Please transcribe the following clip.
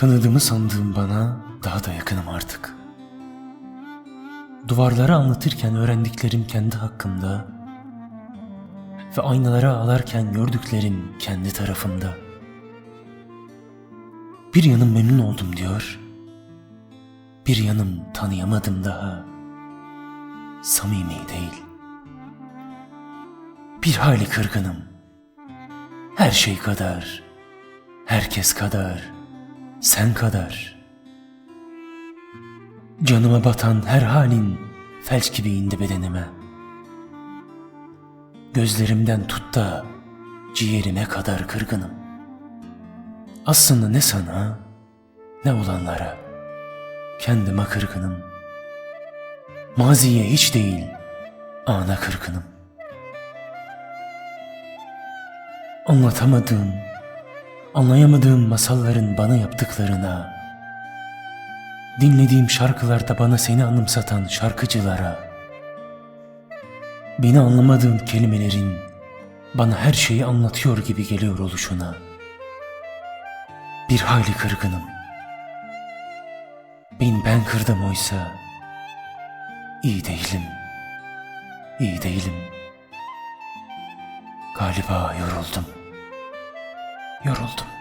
Tanıdığımı sandığım bana daha da yakınım artık. Duvarlara anlatırken öğrendiklerim kendi hakkımda ve aynalara ağlarken gördüklerim kendi tarafımda. Bir yanım memnun oldum diyor, bir yanım tanıyamadım daha. Samimi değil. Bir hali kırgınım. Her şey kadar, herkes kadar, sen kadar. Canıma batan her halin felç gibi indi bedenime. Gözlerimden tut da ciğerime kadar kırgınım. Aslında ne sana ne olanlara kendime kırgınım. Maziye hiç değil ana kırgınım. Anlatamadığım, anlayamadığım masalların bana yaptıklarına, dinlediğim şarkılarda bana seni anımsatan şarkıcılara, beni anlamadığın kelimelerin bana her şeyi anlatıyor gibi geliyor oluşuna. Bir hayli kırgınım. Bin ben kırdım oysa, iyi değilim, iyi değilim. Galiba yoruldum, yoruldum.